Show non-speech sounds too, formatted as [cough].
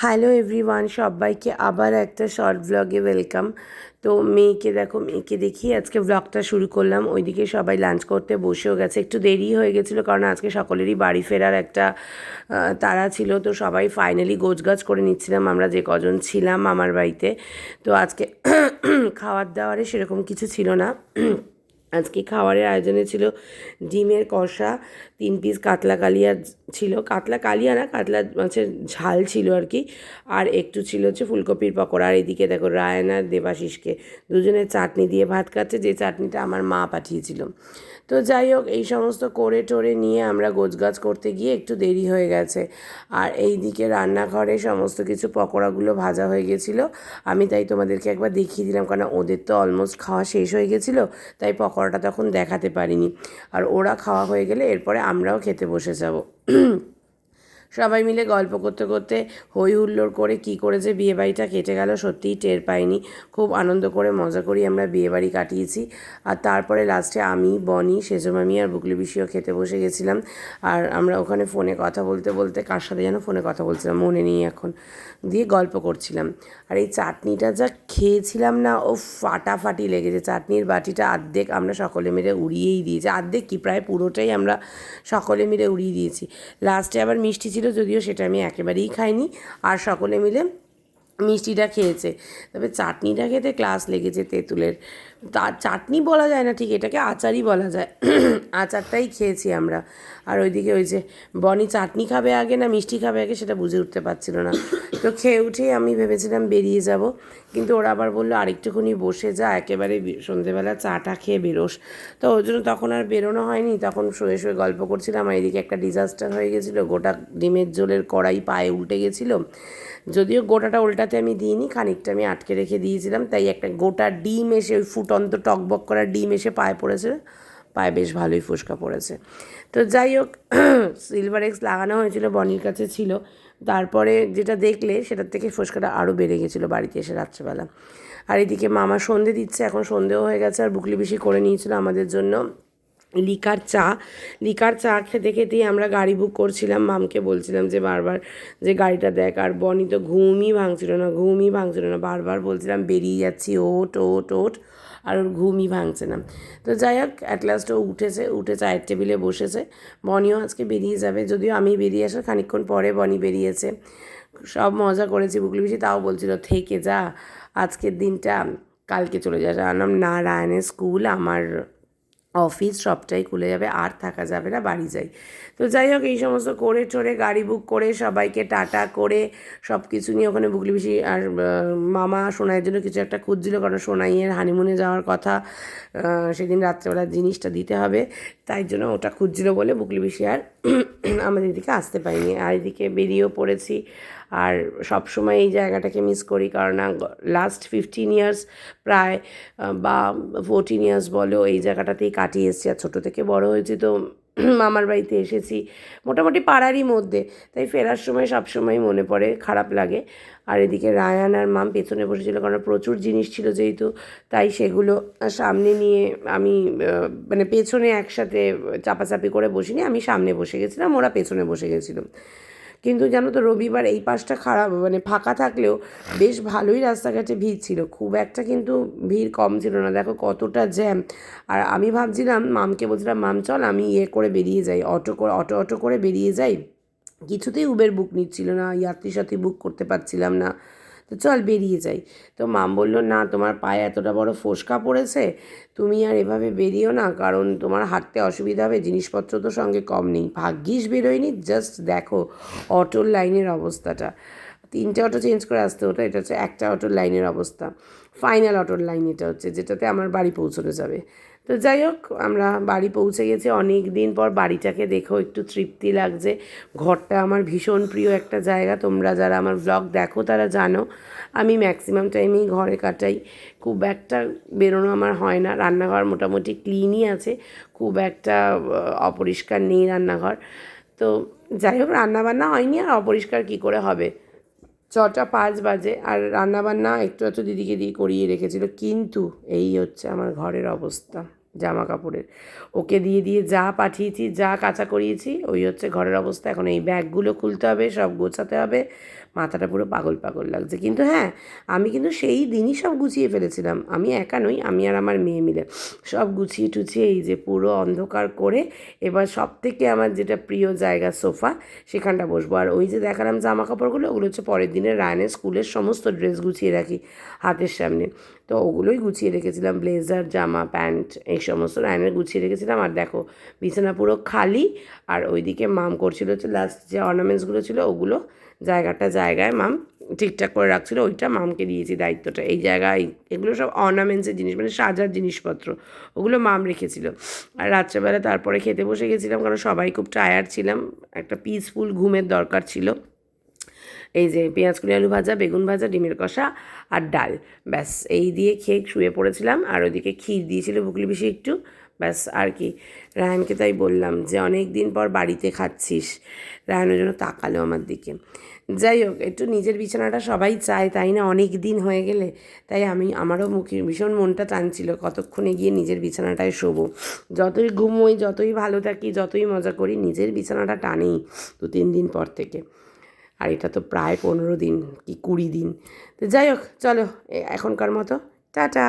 Hello everyone সবাইকে আবার একটা শর্ট ব্লগে ওয়েলকাম তো মেয়েকে দেখো, মেয়েকে দেখি আজকে ব্লগটা শুরু করলাম। ওইদিকে সবাই লাঞ্চ করতে বসেও গেছে। একটু দেরি হয়ে গেছিল কারণ আজকে সকলেরই বাড়ি ফেরার একটা তাড়া ছিল। তো সবাই ফাইনালি গোছগাছ করে নিচ্ছিলাম। আমরা যে কজন ছিলাম আমার বাড়িতে। তো আজকে [coughs] খাওয়ার দাওয়ারে সেরকম কিছু ছিল না। আজকে খাবারের আয়োজনে ছিল ডিমের কষা, তিন পিস কাতলা কালিয়া ছিল। কাতলা কালিয়া না, কাতলা মাছের ঝাল ছিল আর কি। আর একটু ছিল হচ্ছে ফুলকপির পকোড়া। আর এদিকে দেখো রায়ন, দেবাশিসকে দুজনের চাটনি দিয়ে ভাত খাচ্ছে। যে চাটনিটা আমার মা পাঠিয়েছিল। তো যাই হোক, এই সমস্ত করে টোরে নিয়ে আমরা গোছগাছ করতে গিয়ে একটু দেরি হয়ে গেছে। আর এই দিকে রান্নাঘরে সমস্ত কিছু পকোড়াগুলো ভাজা হয়ে গেছিল। আমি তাই তোমাদেরকে একবার দেখিয়ে দিলাম, কারণ ওদের তো অলমোস্ট খাওয়া শেষ হয়ে গেছিল। তাই পকোড়াটা তখন দেখাতে পারিনি। আর ওরা খাওয়া হয়ে গেলে এরপরে আমরাও খেতে বসে যাব। সবাই মিলে গল্প করতে করতে হই হুল্লোড় করে কী করে যে বিয়েবাড়িটা কেটে গেল, সত্যিই টের পাইনি। খুব আনন্দ করে মজা করি আমরা বিয়েবাড়ি কাটিয়েছি। আর তারপরে লাস্টে আমি, বনি, সেজমামি আর বুকলি বিশিও খেতে বসে গেছিলাম। আর আমরা ওখানে ফোনে কথা বলতে বলতে, কার সাথে যেন ফোনে কথা বলছিলাম, মনে নেই এখন, দিয়ে গল্প করছিলাম। আর এই চাটনিটা যা খেয়েছিলাম না ও ফাটাফাটি লেগেছে। চাটনির বাটিটা আর্ধেক আমরা সকলে মিলে উড়িয়েই দিয়েছি। আর্ধেক কি, প্রায় পুরোটাই আমরা সকলে মিলে উড়িয়ে দিয়েছি। লাস্টে আবার মিষ্টি যদিও সেটা আমি একেবারেই খাইনি। আর সকলে মিলে মিষ্টিটা খেয়েছে। তবে চাটনিটা খেতে ক্লাস লেগেছে তেঁতুলের। তা চাটনি বলা যায় না, ঠিক এটাকে আচারই বলা যায়। আচারটাই খেয়েছি আমরা। আর ওইদিকে ওই যে বনি চাটনি খাবে আগে না মিষ্টি খাবে আগে সেটা বুঝে উঠতে পারছিল না। তো খেয়ে উঠেই আমি ভেবেছিলাম বেরিয়ে যাব। কিন্তু ওরা আবার বলল, আরেকটুখানি বসে যা, একেবারে সন্ধেবেলা চাটা খেয়ে বেরোস। তো ওই জন্য তখন আর বেরোনো হয়নি। তখন শুয়ে শুয়ে গল্প করছিলাম আর এদিকে একটা ডিজাস্টার হয়ে গেছিল, গোটা ডিমের জলের কড়াই পায়ে উল্টে গেছিল। যদিও গোটাটা উল্টাতে আমি দিইনি, খানিকটা আমি আটকে রেখে দিয়েছিলাম। তাই একটা গোটা ডিম এসে ওই ফুটন্ত টকবক করা ডিম এসে পায়ে পড়েছে। পায়ে বেশ ভালোই ফুসকা পড়েছে। তো যাই হোক [clears throat] সিলভার এক্স লাগানো হয়েছিল, বনির কাছে ছিল। তারপরে যেটা দেখলে, সেটার থেকে ফুসকাটা আরও বেড়ে গেছিল বাড়িতে এসে রাত্রেবেলা। আর এদিকে মামা সন্ধে দিচ্ছে, এখন সন্ধেও হয়ে গেছে, আর বুকলি বেশি করে নিয়েছিল আমাদের জন্য। লিকার চা লিকার চা খেতে খেতেই আমরা গাড়ি বুক করছিলাম। মামকে বলছিলাম যে বারবার যে গাড়িটা দেখ, আর বনি তো ঘুমই ভাঙছিল না, ঘুমই ভাঙছিল না। বারবার বলছিলাম বেরিয়ে যাচ্ছি ওট ওট ওট আর ওর ঘুমই ভাঙছে না। তো যাই হোক অ্যাট ও উঠেছে, উঠে চায়ের টেবিলে বসেছে। বনিও আজকে বেরিয়ে যাবে, যদিও আমি বেরিয়ে আসার খানিকক্ষণ পরে বনি বেরিয়েছে। সব মজা করেছি বুকলি বেশি তাও বলছিল, থেকে যা, আজকের দিনটা, কালকে চলে যাস। আনাম না, রায়নের স্কুল আমার অফিস সবটাই খুলে যাবে, আর থাকা যাবে না, বাড়ি যাই। তো যাই হোক, এই সমস্ত করে চড়ে গাড়ি বুক করে সবাইকে টাটা করে সব কিছু নিয়ে ওখানে বুকলি বেশি আর মামা সোনাইয়ের জন্য কিছু একটা খুঁজছিল, কারণ সোনাইয়ের হানিমুনে যাওয়ার কথা সেদিন রাত্রেবেলা জিনিসটা দিতে হবে। তাই জন্য ওটা খুঁজছিল বলে বুকলি বেশি আর আমাদের এদিকে আসতে পারিনি। আর এদিকে বেরিয়েও পড়েছি। আর সব সময় এই জায়গাটাকে মিস করি কারণ লাস্ট ফিফটিন ইয়ার্স প্রায় বা ফোরটিন ইয়ার্স বলো এই জায়গাটাতেই কাটিয়ে এসেছি। আর ছোটো থেকে বড় হয়েছি তো [clears throat] মামার বাড়িতে এসেছি। মোটামুটি পাড়ারই মধ্যে, তাই ফেরার সময় সব সময় মনে পড়ে, খারাপ লাগে। আর এদিকে রায়ান আর মাম পেছনে বসেছিল, কারণ প্রচুর জিনিস ছিল যেহেতু, তাই সেগুলো সামনে নিয়ে আমি মানে পেছনে একসাথে চাপাচাপি করে বসিনি, আমি সামনে বসে গেছিলাম, ওরা পেছনে বসে গেছিল। কিন্তু জানো তো, রবিবার এই পাশটা খারাপ মানে ফাঁকা থাকলেও বেশ ভালোই রাস্তাঘাটে ভিড় ছিল। খুব একটা কিন্তু ভিড় কম ছিল না, দেখো কতটা জ্যাম। আর আমি ভাবছিলাম, মামকে বলছিলাম, মাম, চল আমি ইয়ে করে বেরিয়ে যাই, অটো করে, অটো অটো করে বেরিয়ে যাই। কিছুতেই উবের বুক নিচ্ছিল না যাত্রী সাথী বুক করতে পারছিলাম না। তো চল বেরিয়ে যাই। তো মাম বলল, না, তোমার পায়ে এতটা বড় ফোসকা পড়েছে, তুমি আর এভাবে বেরিও না, কারণ তোমার হাঁটতে অসুবিধা হবে, জিনিসপত্র তো সঙ্গে কম নেই। ভাগ্যিস বেরোয়নি জাস্ট দেখো অটোর লাইনের অবস্থাটা। তিনটে অটো চেঞ্জ করে আসতে হতো, এটা হচ্ছে একটা অটোর লাইনের অবস্থা। ফাইনাল অটোর লাইন এটা হচ্ছে, যেটাতে আমার বাড়ি পৌঁছানো যাবে। তো যাই হোক, আমরা বাড়ি পৌঁছে গেছি। অনেক দিন পর বাড়িটাকে দেখেও একটু তৃপ্তি লাগছে। ঘরটা আমার ভীষণ প্রিয় একটা জায়গা। তোমরা যারা আমার ব্লগ দেখো, তারা জানো, আমি ম্যাক্সিমাম টাইমেই ঘরে কাটাই। খুব একটা বেরোনো আমার হয় না। রান্নাঘর মোটামুটি ক্লিনই আছে। খুব একটা অপরিষ্কার নেই রান্নাঘর। তো যাই হোক, রান্নাবান্না হয়নি আর অপরিষ্কার কী করে হবে? ছটা পাঁচ বাজে আর রান্নাবান্না একটু একটু দিদিকে দিয়ে করিয়ে রেখেছিল। কিন্তু এই হচ্ছে আমার ঘরের অবস্থা। জামা কাপড়ের ওকে দিয়ে দিয়ে যা পাঠিয়েছি, যা কাঁচা করিয়েছি, ওই হচ্ছে ঘরের অবস্থা। এখন এই ব্যাগগুলো খুলতে হবে, সব গোছাতে হবে। মাথাটা পুরো পাগল পাগল লাগছে। কিন্তু হ্যাঁ আমি কিন্তু সেই দিনই সব গুছিয়ে ফেলেছিলাম। আমি একা নই, আমি আর আমার মেয়ে মিলে। সব গুছিয়ে টুছিয়ে এই যে পুরো অন্ধকার করে এবার সব থেকে আমার যেটা প্রিয় জায়গা সোফা, সেখানটা বসবো। আর ওই যে দেখালাম জামা কাপড়গুলো ওগুলো হচ্ছে পরের দিনের রায়নের স্কুলের সমস্ত ড্রেস গুছিয়ে রাখি হাতের সামনে। তো ওগুলোই গুছিয়ে রেখেছিলাম। ব্লেজার, জামা, প্যান্ট সমস্ত রায়নের গুছিয়ে রেখেছিলাম। আর দেখো, বিছানা পুরো খালি। আর ওইদিকে মাম করছিল হচ্ছে লাস্ট যে অর্নামেন্টসগুলো ছিল, ওগুলো জায়গাটা জায়গায় মাম ঠিকঠাক করে রাখছিল। ওইটা মামকে দিয়েছি দায়িত্বটা। এই জায়গায় এগুলো সব অর্নামেন্টসের জিনিস মানে সাজার জিনিসপত্র, ওগুলো মাম রেখেছিল। আর রাত্রেবেলা তারপরে খেতে বসে গেছিলাম, কারণ সবাই খুব টায়ার্ড ছিলাম। একটা পিসফুল ঘুমের দরকার ছিল। এই যে পেঁয়াজ কুড়ি আলু ভাজা, বেগুন ভাজা, ডিমের কষা আর ডাল। ব্যাস, এই দিয়ে খেয়ে শুয়ে পড়েছিলাম আর ওইদিকে ক্ষীর দিয়েছিল বুকলি বেশি একটু। ব্যাস, আর কি। রায়নকে তাই বললাম যে, অনেক দিন পর বাড়িতে খাচ্ছিস। রায়নের জন্য তাকালো আমার দিকে। যাই হোক, একটু নিজের বিছানাটা সবাই চায়, তাই না? অনেক দিন হয়ে গেলে। তাই আমি, আমারও মুখে ভীষণ মনটা টানছিল কতক্ষণে গিয়ে নিজের বিছানাটায় শোবো। যতই ঘুমোই, যতই ভালো থাকি, যতই মজা করি, নিজের বিছানাটা টানেই দু তিন দিন পর থেকে। আর এটা তো প্রায় পনেরো দিন কি কুড়ি দিন। তো যাই হোক, চলো এখনকার মতো। টাটা!